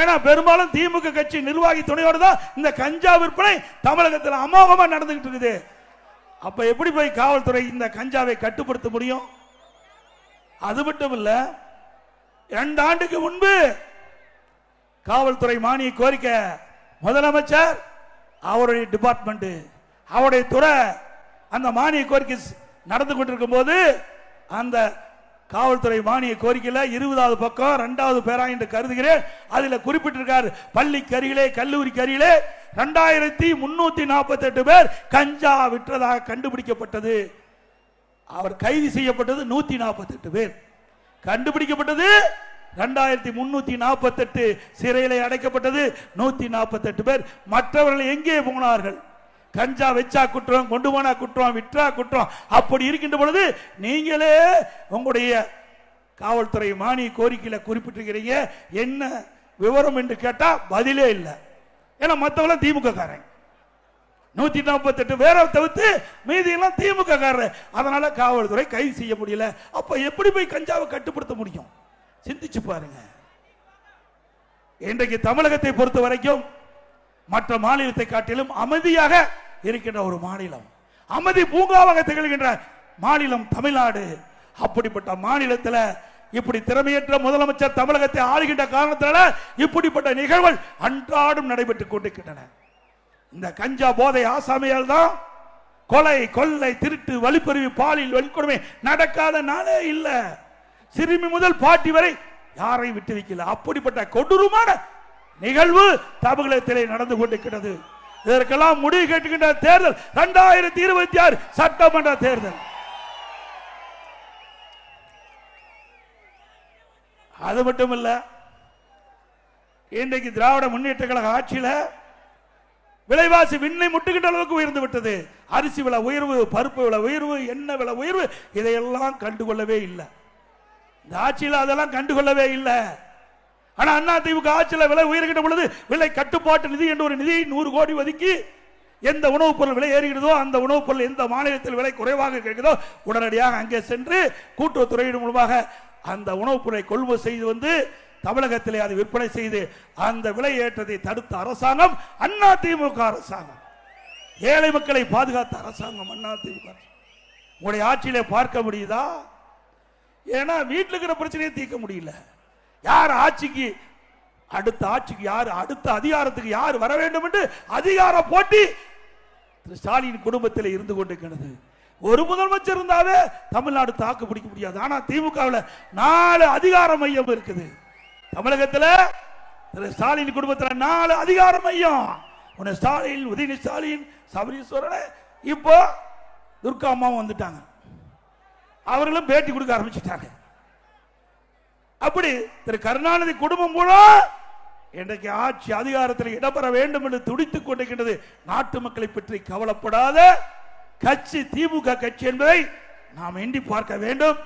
ஏன்னா பெரும்பாலும் திமுக கட்சி நிர்வாகி துணையோடு தான் இந்த கஞ்சா விற்பனை தமிழகத்தில் அமோகமாக நடந்துகிட்டு இருக்குது. அப்ப எப்படி போய் காவல்துறை இந்த கஞ்சாவை கட்டுப்படுத்த முடியும்? அது மட்டும் இல்ல இரண்டு ஆண்டுக்கு முன்பு காவல்துறை மானிய கோரிக்கை முதலமைச்சர் அவருடைய டிபார்ட்மெண்ட் அவருடைய துறை அந்த மானிய கோரிக்கை நடந்து கொண்டிருக்கும் போது அந்த காவல்துறை மானிய கோரிக்கையில் இருபதாவது பக்கம் இரண்டாவது பேரா என்று கருதுகிறேன். அதில் குறிப்பிட்டிருக்காரு பள்ளிக்கு அருகிலே கல்லூரி கரிகளே ரெண்டாயிரத்தி முன்னூத்தி நாற்பத்தி எட்டு பேர் கஞ்சா விற்றதாக கண்டுபிடிக்கப்பட்டது. அவர் கைது செய்யப்பட்டது நூத்தி நாற்பத்தி எட்டு பேர். கண்டுபிடிக்கப்பட்டது ரெண்டாயிரத்தி முன்னூத்தி நாற்பத்தி எட்டு சிறையில் அடைக்கப்பட்டது நூத்தி நாற்பத்தி எட்டு பேர். மற்றவர்கள் எங்கே போனார்கள்? கஞ்சா வச்சா குற்றம் கொண்டு போனா குற்றம் விற்றா குற்றம் அப்படி இருக்கின்ற பொழுது நீங்களே உங்களுடைய காவல்துறை மானிய கோரிக்கையில் குறிப்பிட்டிருக்கிறீங்க. என்ன விவரம் என்று கேட்டால் பதிலே இல்லை. ஏன்னா மற்றவெல்லாம் திமுக காரன் நூத்தி நாற்பத்தி எட்டு பேரை தவிர்த்து மீதி எல்லாம் திமுக காரர். அதனால காவல்துறை கைது செய்ய முடியல. அப்ப எப்படி போய் கஞ்சாவை கட்டுப்படுத்த முடியும்? சிந்திச்சு பாருங்க. இன்றைக்கு தமிழகத்தை பொறுத்த வரைக்கும் மற்ற மாநிலத்தை காட்டிலும் அமைதியாக இருக்கின்ற ஒரு மாநிலம். அமைதி பூங்காவாக திகழ்கின்ற மாநிலம் தமிழ்நாடு. அப்படிப்பட்ட மாநிலத்தில் இப்படி திறமையற்ற முதலமைச்சர் தமிழகத்தை ஆளுகின்ற காரணத்தினால இப்படிப்பட்ட நிகழ்வுகள் அன்றாடம் நடைபெற்றுக் கொண்டிருக்கின்றன. இந்த கஞ்சா போதை ஆசாமியால் தான் கொலை கொள்ளை திருட்டு வழிப்பறிவு பாலியல் வன்கொடுமை நடக்காத நாளே இல்லை. சிறுமி முதல் பாட்டி வரை யாரையும் விட்டு வைக்கல அப்படிப்பட்ட கொடூரமான நிகழ்வு தமிழகத்திலே நடந்து கொண்டிருக்கிறது. இதற்கெல்லாம் முடிவு கேட்டுக்கின்ற தேர்தல் இரண்டாயிரத்தி இருபத்தி ஆறு சட்டமன்ற தேர்தல். அது மட்டும் இல்ல இன்றைக்கு திராவிட முன்னேற்ற கழக ஆட்சியில் விலைவாசி விண்ணை முட்டுகின்ற அளவுக்கு உயர்ந்து விட்டது. அரிசி விலை உயர்வு பருப்பு விலை உயர்வு எண்ணெய் விலை உயர்வு இதையெல்லாம் கண்டுகொள்ளவே இல்லை. இந்த ஆட்சியில் அதெல்லாம் கண்டுகொள்ளவே இல்லை. ஆனா அண்ணா திமுக ஆட்சியில் விலை உயர்கின்ற பொழுது விலை கட்டுப்பாட்டு நிதி என்ற ஒரு நிதியை நூறு கோடி ஒதுக்கி எந்த உணவுப் பொருள் விலை ஏறுகிறதோ அந்த உணவுப் பொருள் எந்த மாநிலத்தில் விலை குறைவாக கிடைக்கிறதோ உடனடியாக அங்கே சென்று கூட்டுறவுத்துறையின் மூலமாக அந்த உணவுப் பொருளை கொள்முதல் செய்து வந்து தமிழகத்திலே அதை விற்பனை செய்து அந்த விலை ஏற்றத்தை தடுத்த அரசாங்கம் அண்ணா திமுக அரசாங்கம். ஏழை மக்களை பாதுகாத்த அரசாங்கம் அண்ணா திமுக உங்களுடைய ஆட்சியிலே பார்க்க முடியுதா? ஏன்னா வீட்டில் இருக்கிற பிரச்சனையை தீர்க்க முடியல. யார் ஆட்சிக்கு அடுத்த ஆட்சிக்கு யார் அடுத்த அதிகாரத்துக்கு யார் வர வேண்டும் என்று அதிகார போட்டி திரு ஸ்டாலின் குடும்பத்தில் இருந்து கொண்டிருக்கிறது. ஒரு முதலமைச்சர் இருந்தாவே தமிழ்நாடு தாக்கு பிடிக்க முடியாது. ஆனா திமுகவில் நாலு அதிகார மையம் இருக்குது. தமிழகத்தில் திரு ஸ்டாலின் குடும்பத்தில் நாலு அதிகார மையம். உன்னை ஸ்டாலின் உதயநிதி ஸ்டாலின் சபரீஸ்வரன் இப்போ துர்கா அம்மாவும் வந்துட்டாங்க. அவர்களும் பேட்டி கொடுக்க ஆரம்பிச்சிட்டாங்க. அப்படி திரு கருணாநிதி குடும்பம் கூட இன்றைக்கு ஆட்சி அதிகாரத்தில் இடம்பெற வேண்டும் என்று துடித்துக் கொண்டிருக்கின்றது. நாட்டு மக்களை பற்றி கவலைப்படாத கட்சி திமுக கட்சி என்பதை நாம் எண்ணி பார்க்க வேண்டும்.